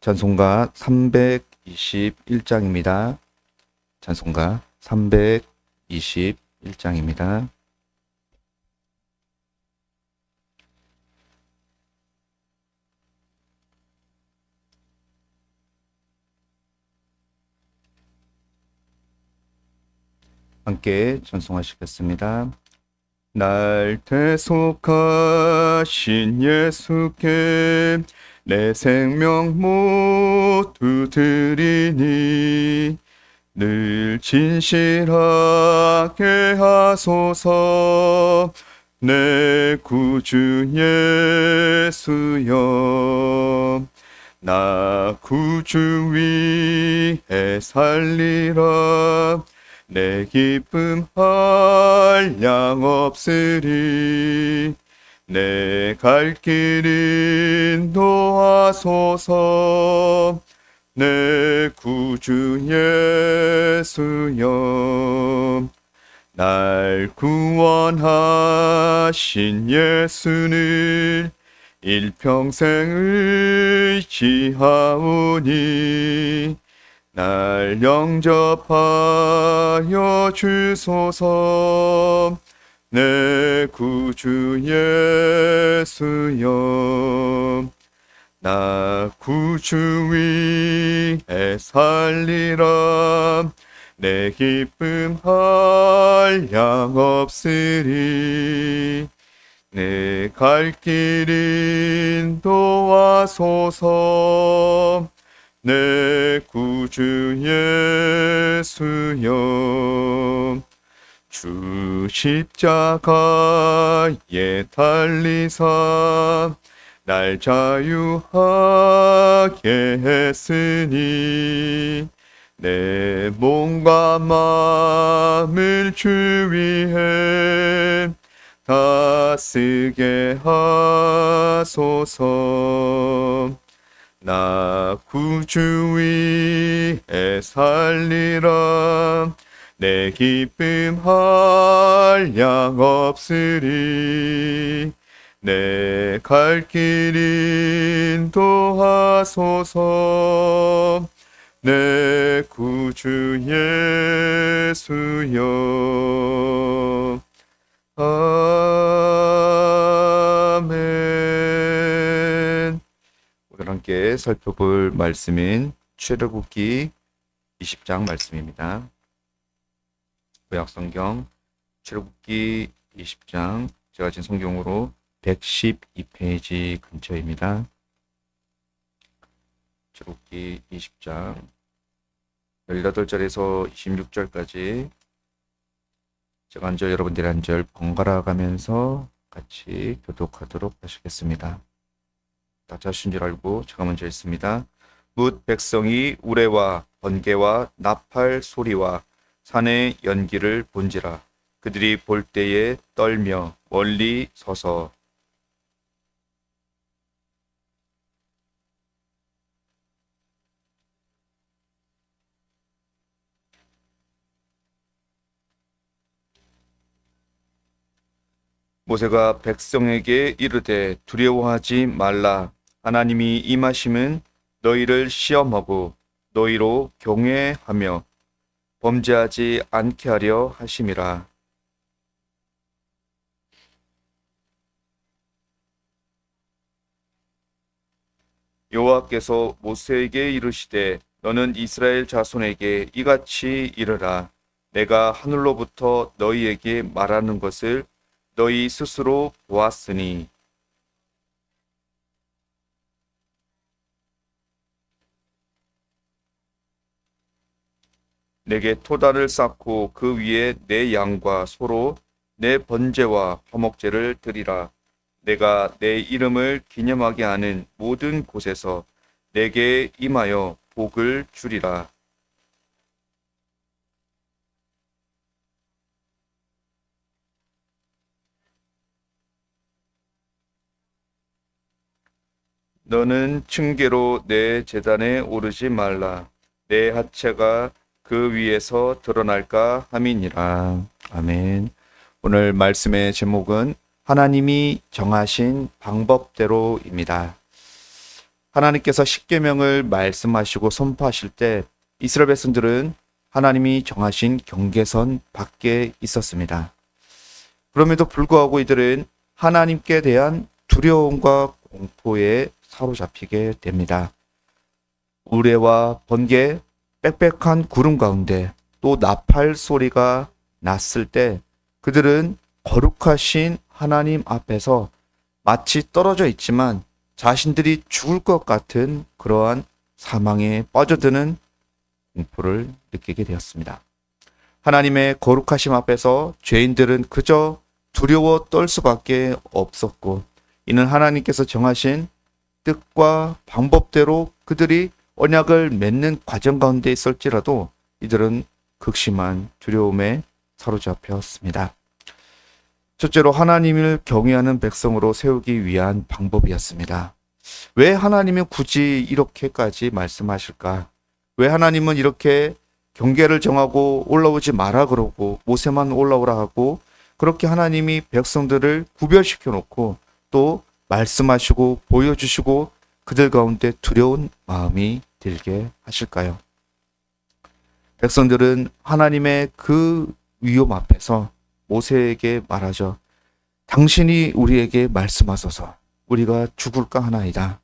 찬송가 321장입니다. 찬송가 321장입니다. 함께 찬송하시겠습니다. 날 대속하신 예수께 내 생명 모두 드리니 늘 진실하게 하소서. 내 구주 예수여 나 구주 위에 살리라. 내 기쁨 한량 없으리 내 갈 길 인도하소서. 내 구주 예수여. 날 구원하신 예수를 일평생 의지하오니 날 영접하여 주소서 내 구주 예수여 나 구주 위에 살리라. 내 기쁨 한량 없으리. 내 갈 길 인도하소서. 내 구주 예수여 주 십자가에 달리사 날 자유하게 했으니 내 몸과 마음을 주 위해 다 쓰게 하소서. 나 구주 위에 살리라 내 기쁨 한량 없으리. 내 갈 길 인도하소서. 내 구주 예수여. 아멘. 오늘 함께 살펴볼 말씀인 출애굽기 20장 말씀입니다. 구약성경 출애굽기 20장 제가 진 성경으로 112페이지 근처입니다. 출애굽기 20장 18절에서 26절까지 제가 한 절 여러분들이 한 절 번갈아 가면서 같이 교독하도록 하시겠습니다. 다 자신 줄 알고 제가 먼저 읽습니다. 뭇 백성이 우레와 번개와 나팔 소리와 산의 연기를 본지라 그들이 볼 때에 떨며 멀리 서서 모세가 백성에게 이르되 두려워하지 말라. 하나님이 임하심은 너희를 시험하고 너희로 경외하며 범죄하지 않게 하려 하심이라 여호와께서 모세에게 이르시되 너는 이스라엘 자손에게 이같이 이르라. 내가 하늘로부터 너희에게 말하는 것을 너희 스스로 보았으니 내게 토단을 쌓고 그 위에 내 양과 소로 내 번제와 화목제를 드리라. 내가 내 이름을 기념하게 하는 모든 곳에서 내게 임하여 복을 주리라. 너는 층계로 내 재단에 오르지 말라. 내 하체가 그 위에서 드러날까 함이니라. 아멘. 오늘 말씀의 제목은 하나님이 정하신 방법대로입니다. 하나님께서 십계명을 말씀하시고 선포하실 때 이스라엘 백성들은 하나님이 정하신 경계선 밖에 있었습니다. 그럼에도 불구하고 이들은 하나님께 대한 두려움과 공포에 사로잡히게 됩니다. 우레와 번개, 빽빽한 구름 가운데 또 나팔 소리가 났을 때 그들은 거룩하신 하나님 앞에서 마치 떨어져 있지만 자신들이 죽을 것 같은 그러한 사망에 빠져드는 공포를 느끼게 되었습니다. 하나님의 거룩하심 앞에서 죄인들은 그저 두려워 떨 수밖에 없었고 이는 하나님께서 정하신 뜻과 방법대로 그들이 언약을 맺는 과정 가운데 있을지라도 이들은 극심한 두려움에 사로잡혔습니다. 첫째로 하나님을 경외하는 백성으로 세우기 위한 방법이었습니다. 왜 하나님은 굳이 이렇게까지 말씀하실까? 왜 하나님은 이렇게 경계를 정하고 올라오지 마라 그러고 모세만 올라오라 하고 그렇게 하나님이 백성들을 구별시켜 놓고 또 말씀하시고 보여주시고 그들 가운데 두려운 마음이 들게 하실까요? 백성들은 하나님의 그 위험 앞에서 모세에게 말하죠. 당신이 우리에게 말씀하소서 우리가 죽을까 하나이다.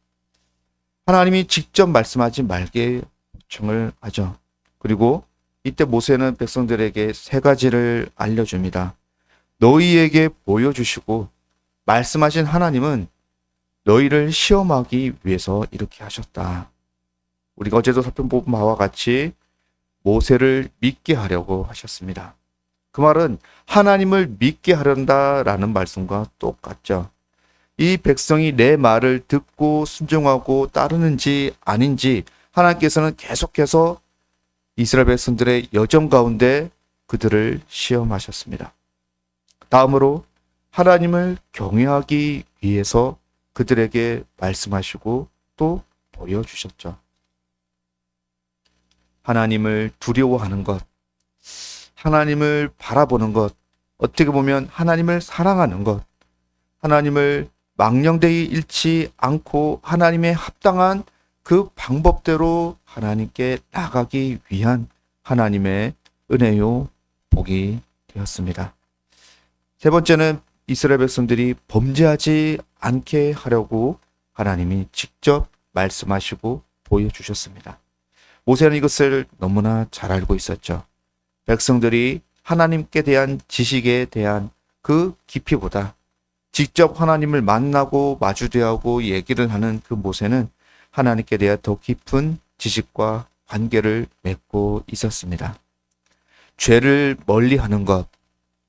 하나님이 직접 말씀하지 말게 요청을 하죠. 그리고 이때 모세는 백성들에게 세 가지를 알려줍니다. 너희에게 보여주시고 말씀하신 하나님은 너희를 시험하기 위해서 이렇게 하셨다. 우리가 어제도 살펴 본 바와 같이 모세를 믿게 하려고 하셨습니다. 그 말은 하나님을 믿게 하련다라는 말씀과 똑같죠. 이 백성이 내 말을 듣고 순종하고 따르는지 아닌지 하나님께서는 계속해서 이스라엘 백성들의 여정 가운데 그들을 시험하셨습니다. 다음으로 하나님을 경외하기 위해서 그들에게 말씀하시고 또 보여주셨죠. 하나님을 두려워하는 것, 하나님을 바라보는 것, 어떻게 보면 하나님을 사랑하는 것, 하나님을 망령되이 잃지 않고 하나님의 합당한 그 방법대로 하나님께 나가기 위한 하나님의 은혜요 복이 되었습니다. 세 번째는 이스라엘 백성들이 범죄하지 않게 하려고 하나님이 직접 말씀하시고 보여주셨습니다. 모세는 이것을 너무나 잘 알고 있었죠. 백성들이 하나님께 대한 지식에 대한 그 깊이보다 직접 하나님을 만나고 마주대하고 얘기를 하는 그 모세는 하나님께 대한 더 깊은 지식과 관계를 맺고 있었습니다. 죄를 멀리 하는 것,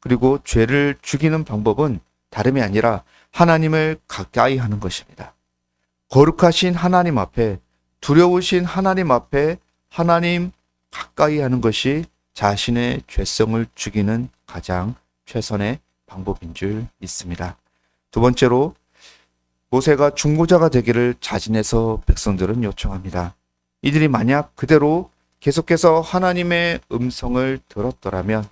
그리고 죄를 죽이는 방법은 다름이 아니라 하나님을 가까이 하는 것입니다. 거룩하신 하나님 앞에, 두려우신 하나님 앞에 하나님 가까이 하는 것이 자신의 죄성을 죽이는 가장 최선의 방법인 줄 믿습니다. 두 번째로 모세가 중보자가 되기를 자진해서 백성들은 요청합니다. 이들이 만약 그대로 계속해서 하나님의 음성을 들었더라면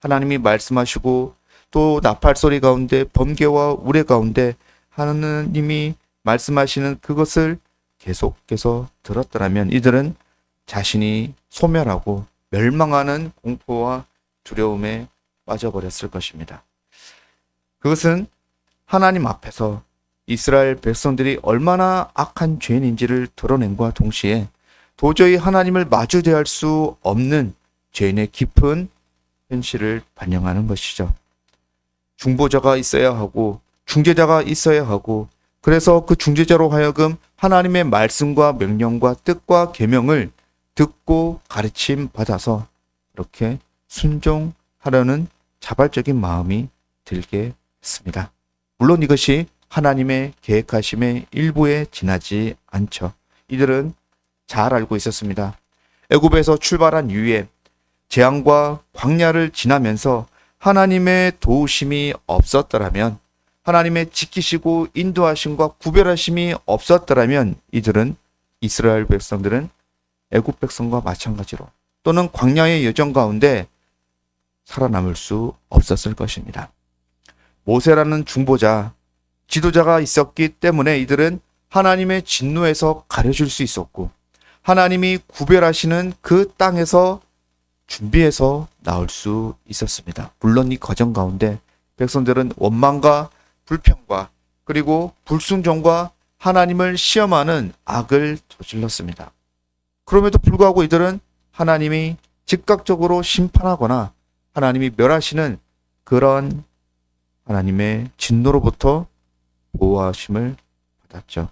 하나님이 말씀하시고 또 나팔 소리 가운데 번개와 우레 가운데 하나님이 말씀하시는 그것을 계속해서 들었더라면 이들은 자신이 소멸하고 멸망하는 공포와 두려움에 빠져버렸을 것입니다. 그것은 하나님 앞에서 이스라엘 백성들이 얼마나 악한 죄인인지를 드러낸과 동시에 도저히 하나님을 마주 대할 수 없는 죄인의 깊은 현실을 반영하는 것이죠. 중보자가 있어야 하고 중재자가 있어야 하고 그래서 그 중재자로 하여금 하나님의 말씀과 명령과 뜻과 계명을 듣고 가르침 받아서 이렇게 순종하려는 자발적인 마음이 들게 했습니다. 물론 이것이 하나님의 계획하심의 일부에 지나지 않죠. 이들은 잘 알고 있었습니다. 애굽에서 출발한 이후에 재앙과 광야를 지나면서 하나님의 도우심이 없었더라면 하나님의 지키시고 인도하심과 구별하심이 없었더라면 이들은 이스라엘 백성들은 애굽 백성과 마찬가지로 또는 광야의 여정 가운데 살아남을 수 없었을 것입니다. 모세라는 중보자, 지도자가 있었기 때문에 이들은 하나님의 진노에서 가려줄 수 있었고 하나님이 구별하시는 그 땅에서 준비해서 나올 수 있었습니다. 물론 이 과정 가운데 백성들은 원망과 불평과 그리고 불순종과 하나님을 시험하는 악을 저질렀습니다. 그럼에도 불구하고 이들은 하나님이 즉각적으로 심판하거나 하나님이 멸하시는 그런 하나님의 진노로부터 보호하심을 받았죠.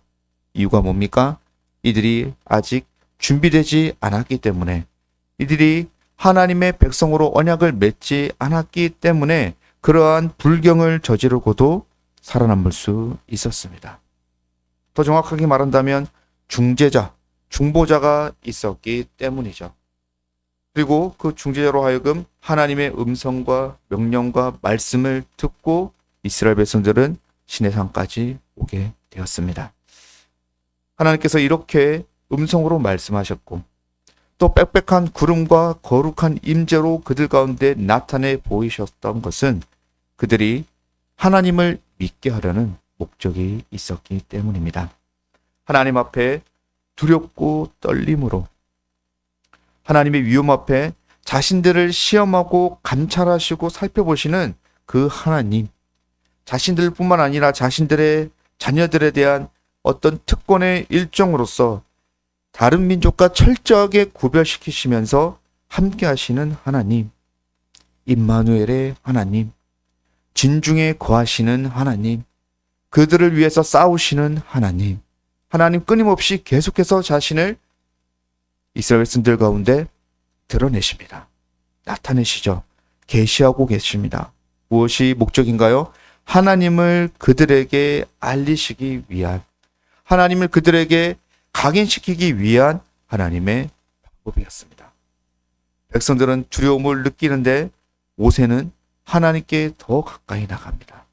이유가 뭡니까? 이들이 아직 준비되지 않았기 때문에 이들이 하나님의 백성으로 언약을 맺지 않았기 때문에 그러한 불경을 저지르고도 살아남을 수 있었습니다. 더 정확하게 말한다면 중재자, 중보자가 있었기 때문이죠. 그리고 그 중재자로 하여금 하나님의 음성과 명령과 말씀을 듣고 이스라엘 백성들은 신의 산까지 오게 되었습니다. 하나님께서 이렇게 음성으로 말씀하셨고 또 빽빽한 구름과 거룩한 임재로 그들 가운데 나타내 보이셨던 것은 그들이 하나님을 믿게 하려는 목적이 있었기 때문입니다. 하나님 앞에 두렵고 떨림으로 하나님의 위험 앞에 자신들을 시험하고 감찰하시고 살펴보시는 그 하나님, 자신들뿐만 아니라 자신들의 자녀들에 대한 어떤 특권의 일정으로서 다른 민족과 철저하게 구별시키시면서 함께 하시는 하나님, 임마누엘의 하나님, 진중에 거하시는 하나님, 그들을 위해서 싸우시는 하나님, 하나님 끊임없이 계속해서 자신을 이스라엘 백성들 가운데 드러내십니다. 나타내시죠. 계시하고 계십니다. 무엇이 목적인가요? 하나님을 그들에게 알리시기 위한 하나님을 그들에게 각인시키기 위한 하나님의 방법이었습니다. 백성들은 두려움을 느끼는데 모세는 하나님께 더 가까이 나갑니다.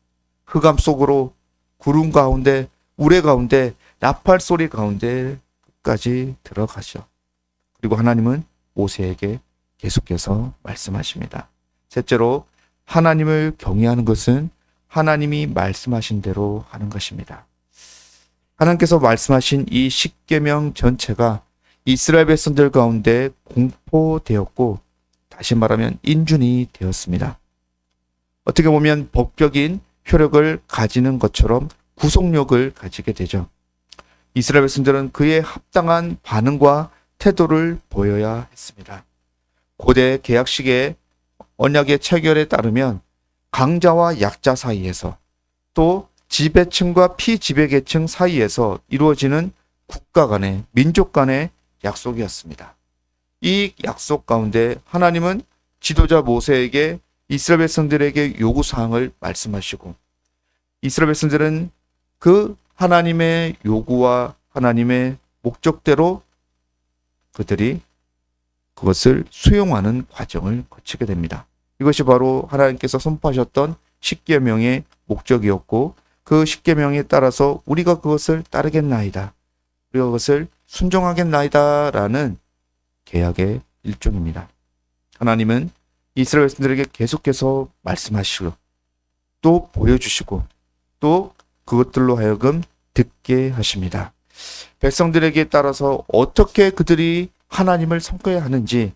흑암 속으로 구름 가운데 우레 가운데 나팔 소리 가운데 끝까지 들어가죠. 그리고 하나님은 모세에게 계속해서 말씀하십니다. 셋째로 하나님을 경외하는 것은 하나님이 말씀하신 대로 하는 것입니다. 하나님께서 말씀하신 이 십계명 전체가 이스라엘 백성들 가운데 공포되었고 다시 말하면 인준이 되었습니다. 어떻게 보면 법적인 효력을 가지는 것처럼 구속력을 가지게 되죠. 이스라엘 백성들은 그에 합당한 반응과 태도를 보여야 했습니다. 고대 계약식의 언약의 체결에 따르면 강자와 약자 사이에서 또 지배층과 피지배계층 사이에서 이루어지는 국가 간의 민족 간의 약속이었습니다. 이 약속 가운데 하나님은 지도자 모세에게 이스라엘 백성들에게 요구 사항을 말씀하시고 이스라엘 백성들은 그 하나님의 요구와 하나님의 목적대로 그들이 그것을 수용하는 과정을 거치게 됩니다. 이것이 바로 하나님께서 선포하셨던 십계명의 목적이었고 그 십계명에 따라서 우리가 그것을 따르겠나이다. 우리가 그것을 순종하겠나이다라는 계약의 일종입니다. 하나님은 이스라엘 백성들에게 계속해서 말씀하시고 또 보여주시고 또 그것들로 하여금 듣게 하십니다. 백성들에게 따라서 어떻게 그들이 하나님을 섬겨야 하는지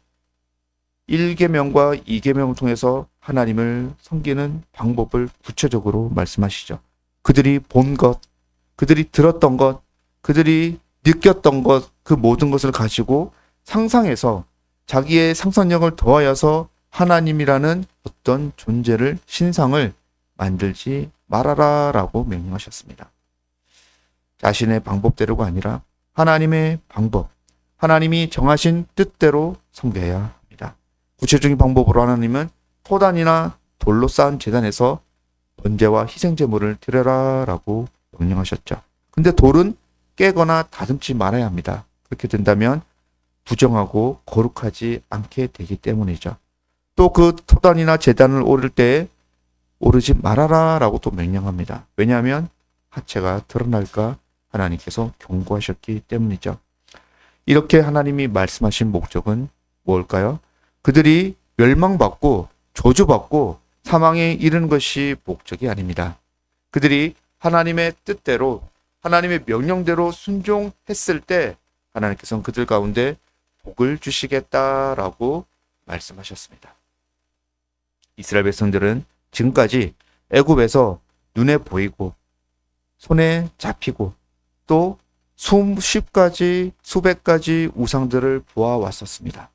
1계명과 2계명을 통해서 하나님을 섬기는 방법을 구체적으로 말씀하시죠. 그들이 본 것, 그들이 들었던 것, 그들이 느꼈던 것, 그 모든 것을 가지고 상상해서 자기의 상상력을 더하여서 하나님이라는 어떤 존재를, 신상을 만들지 말아라라고 명령하셨습니다. 자신의 방법대로가 아니라 하나님의 방법, 하나님이 정하신 뜻대로 섬겨야 합니다. 구체적인 방법으로 하나님은 토단이나 돌로 쌓은 재단에서 번제와 희생제물을 드려라라고 명령하셨죠. 근데 돌은 깨거나 다듬지 말아야 합니다. 그렇게 된다면 부정하고 거룩하지 않게 되기 때문이죠. 또 그 토단이나 재단을 오를 때 오르지 말아라 라고 또 명령합니다. 왜냐하면 하체가 드러날까 하나님께서 경고하셨기 때문이죠. 이렇게 하나님이 말씀하신 목적은 뭘까요? 그들이 멸망받고 저주받고 사망에 이르는 것이 목적이 아닙니다. 그들이 하나님의 뜻대로 하나님의 명령대로 순종했을 때 하나님께서는 그들 가운데 복을 주시겠다라고 말씀하셨습니다. 이스라엘 백성들은 지금까지 애굽에서 눈에 보이고 손에 잡히고 또 수십 가지 수백 가지 우상들을 보아왔었습니다.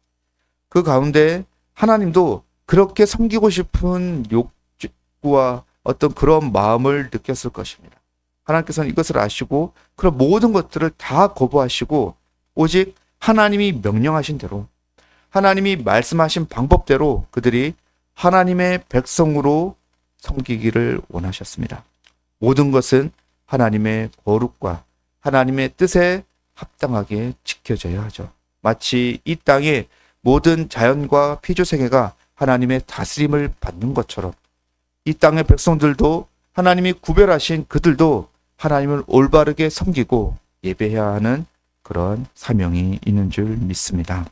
그 가운데 하나님도 그렇게 섬기고 싶은 욕구와 어떤 그런 마음을 느꼈을 것입니다. 하나님께서는 이것을 아시고 그런 모든 것들을 다 거부하시고 오직 하나님이 명령하신 대로 하나님이 말씀하신 방법대로 그들이 하나님의 백성으로 섬기기를 원하셨습니다. 모든 것은 하나님의 거룩과 하나님의 뜻에 합당하게 지켜져야 하죠. 마치 이 땅의 모든 자연과 피조 세계가 하나님의 다스림을 받는 것처럼 이 땅의 백성들도 하나님이 구별하신 그들도 하나님을 올바르게 섬기고 예배해야 하는 그런 사명이 있는 줄 믿습니다.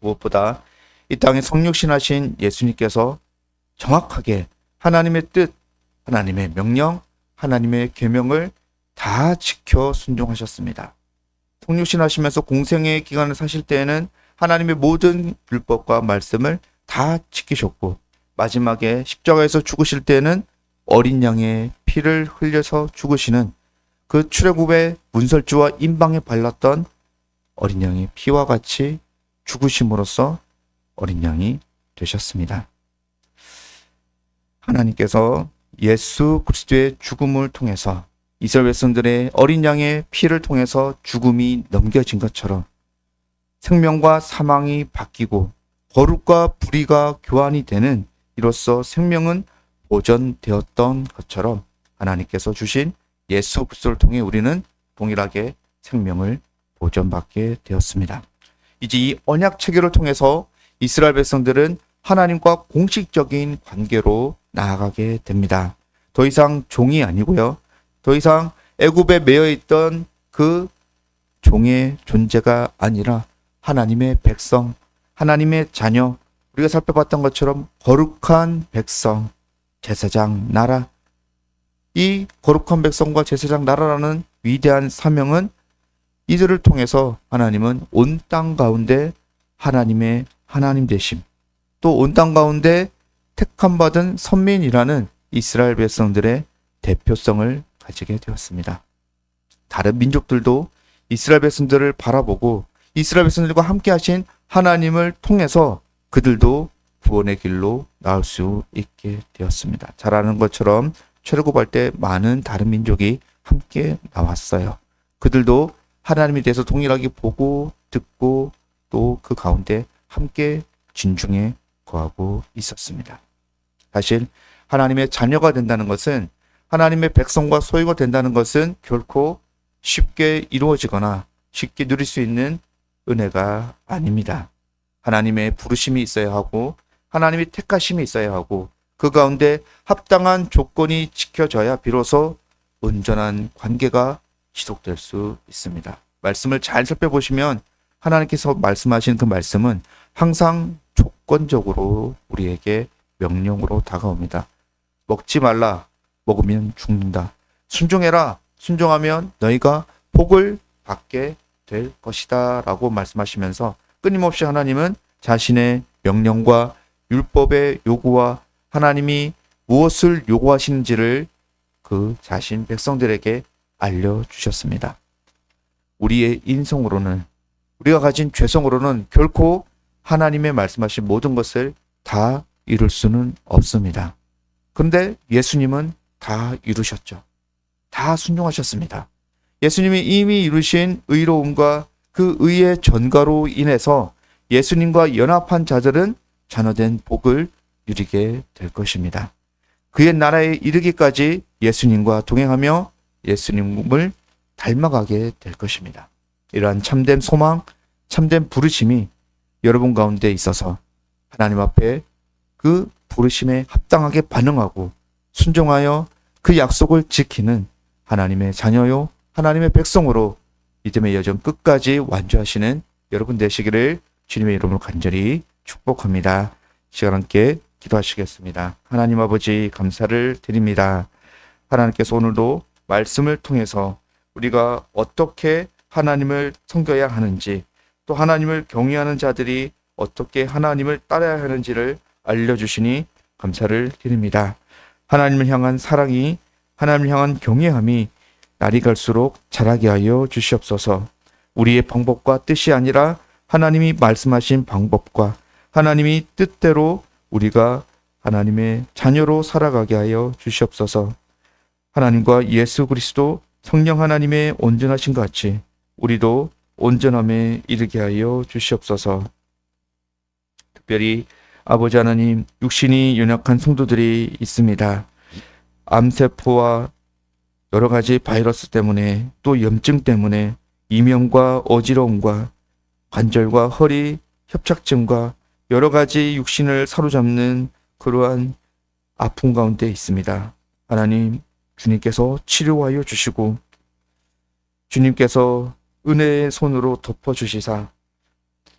무엇보다 이 땅에 성육신하신 예수님께서 정확하게 하나님의 뜻, 하나님의 명령, 하나님의 계명을 다 지켜 순종하셨습니다. 성육신하시면서 공생의 기간을 사실 때에는 하나님의 모든 율법과 말씀을 다 지키셨고 마지막에 십자가에서 죽으실 때는 어린 양의 피를 흘려서 죽으시는 그 출애굽의 문설주와 임방에 발랐던 어린 양의 피와 같이 죽으심으로써 어린 양이 되셨습니다. 하나님께서 예수 그리스도의 죽음을 통해서 이스라엘 백성들의 어린 양의 피를 통해서 죽음이 넘겨진 것처럼 생명과 사망이 바뀌고 거룩과 불의가 교환이 되는 이로써 생명은 보존되었던 것처럼 하나님께서 주신 예수 그리스도를 통해 우리는 동일하게 생명을 보존받게 되었습니다. 이제 이 언약 체계를 통해서 이스라엘 백성들은 하나님과 공식적인 관계로 나아가게 됩니다. 더 이상 종이 아니고요. 더 이상 애굽에 매여 있던 그 종의 존재가 아니라 하나님의 백성, 하나님의 자녀, 우리가 살펴봤던 것처럼 거룩한 백성, 제사장 나라. 이 거룩한 백성과 제사장 나라라는 위대한 사명은 이들을 통해서 하나님은 온 땅 가운데 하나님의 하나님 되심, 또 온 땅 가운데 택함 받은 선민이라는 이스라엘 백성들의 대표성을 가지게 되었습니다. 다른 민족들도 이스라엘 백성들을 바라보고 이스라엘 백성들과 함께 하신 하나님을 통해서 그들도 구원의 길로 나올 수 있게 되었습니다. 잘 아는 것처럼 출애굽할 때 많은 다른 민족이 함께 나왔어요. 그들도 하나님에 대해서 동일하게 보고 듣고 또 그 가운데 함께 진중에 거하고 있었습니다. 사실 하나님의 자녀가 된다는 것은 하나님의 백성과 소유가 된다는 것은 결코 쉽게 이루어지거나 쉽게 누릴 수 있는 은혜가 아닙니다. 하나님의 부르심이 있어야 하고 하나님의 택하심이 있어야 하고 그 가운데 합당한 조건이 지켜져야 비로소 온전한 관계가 지속될 수 있습니다. 말씀을 잘 살펴보시면 하나님께서 말씀하신 그 말씀은 항상 조건적으로 우리에게 명령으로 다가옵니다. 먹지 말라. 먹으면 죽는다. 순종해라. 순종하면 너희가 복을 받게 될 것이다. 라고 말씀하시면서 끊임없이 하나님은 자신의 명령과 율법의 요구와 하나님이 무엇을 요구하시는지를 그 자신 백성들에게 알려주셨습니다. 우리의 인성으로는 우리가 가진 죄성으로는 결코 하나님의 말씀하신 모든 것을 다 이룰 수는 없습니다. 그런데 예수님은 다 이루셨죠. 다 순종하셨습니다. 예수님이 이미 이루신 의로움과 그 의의 전가로 인해서 예수님과 연합한 자들은 자녀된 복을 누리게 될 것입니다. 그의 나라에 이르기까지 예수님과 동행하며 예수님을 닮아가게 될 것입니다. 이러한 참된 소망, 참된 부르심이 여러분 가운데 있어서 하나님 앞에 그 부르심에 합당하게 반응하고 순종하여 그 약속을 지키는 하나님의 자녀요, 하나님의 백성으로 믿음의 여정 끝까지 완주하시는 여러분 되시기를 주님의 이름으로 간절히 축복합니다. 시간 함께 기도하시겠습니다. 하나님 아버지 감사를 드립니다. 하나님께서 오늘도 말씀을 통해서 우리가 어떻게 하나님을 섬겨야 하는지 또 하나님을 경외하는 자들이 어떻게 하나님을 따라야 하는지를 알려주시니 감사를 드립니다. 하나님을 향한 사랑이 하나님을 향한 경외함이 날이 갈수록 자라게 하여 주시옵소서. 우리의 방법과 뜻이 아니라 하나님이 말씀하신 방법과 하나님이 뜻대로 우리가 하나님의 자녀로 살아가게 하여 주시옵소서. 하나님과 예수 그리스도 성령 하나님의 온전하신 것 같이 우리도 온전함에 이르게 하여 주시옵소서. 특별히 아버지 하나님 육신이 연약한 성도들이 있습니다. 암세포와 여러 가지 바이러스 때문에 또 염증 때문에 이명과 어지러움과 관절과 허리 협착증과 여러 가지 육신을 사로잡는 그러한 아픔 가운데 있습니다. 하나님, 주님께서 치료하여 주시고 주님께서 은혜의 손으로 덮어 주시사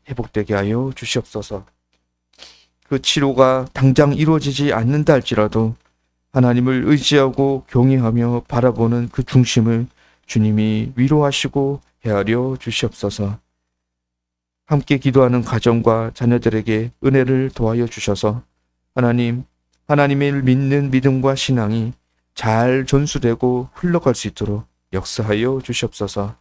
회복되게 하여 주시옵소서. 그 치료가 당장 이루어지지 않는다 할지라도 하나님을 의지하고 경외하며 바라보는 그 중심을 주님이 위로하시고 헤아려 주시옵소서. 함께 기도하는 가정과 자녀들에게 은혜를 도하여 주셔서 하나님, 하나님을 믿는 믿음과 신앙이 잘 전수되고 흘러갈 수 있도록 역사하여 주시옵소서.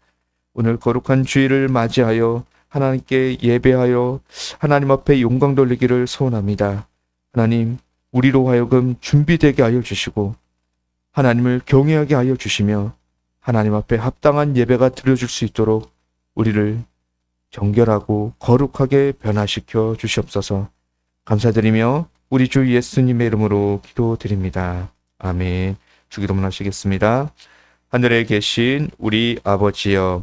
오늘 거룩한 주일을 맞이하여 하나님께 예배하여 하나님 앞에 영광 돌리기를 소원합니다. 하나님, 우리로 하여금 준비되게 하여 주시고 하나님을 경외하게 하여 주시며 하나님 앞에 합당한 예배가 드려질 수 있도록 우리를 정결하고 거룩하게 변화시켜 주시옵소서 감사드리며 우리 주 예수님의 이름으로 기도드립니다. 아멘. 주기도문 하시겠습니다. 하늘에 계신 우리 아버지여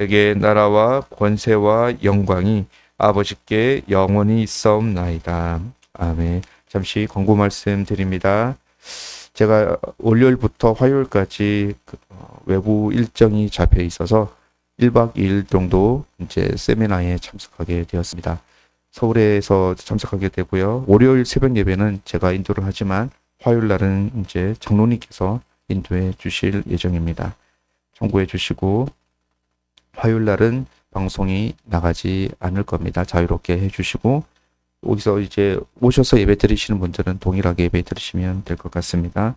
대개 나라와 권세와 영광이 아버지께 영원히 있사옵나이다. 아멘. 잠시 광고 말씀 드립니다. 제가 월요일부터 화요일까지 그, 어, 외부 일정이 잡혀 있어서 1박 2일 정도 이제 세미나에 참석하게 되었습니다. 서울에서 참석하게 되고요. 월요일 새벽 예배는 제가 인도를 하지만 화요일 날은 이제 장로님께서 인도해 주실 예정입니다. 참고해 주시고 화요일 날은 방송이 나가지 않을 겁니다. 자유롭게 해 주시고 여기서 이제 오셔서 예배 드리시는 분들은 동일하게 예배 드리시면 될 것 같습니다.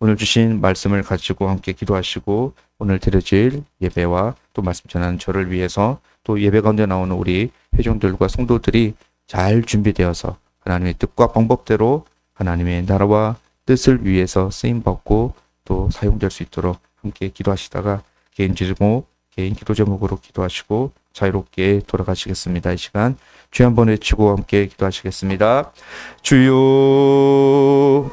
오늘 주신 말씀을 가지고 함께 기도하시고 오늘 드려질 예배와 또 말씀 전하는 저를 위해서 또 예배 가운데 나오는 우리 회중들과 성도들이 잘 준비되어서 하나님의 뜻과 방법대로 하나님의 나라와 뜻을 위해서 쓰임 받고 또 사용될 수 있도록 함께 기도하시다가 개인 제목, 개인 기도 제목으로 기도하시고 자유롭게 돌아가시겠습니다. 이 시간 주여 한번 외치고 함께 기도하시겠습니다. 주여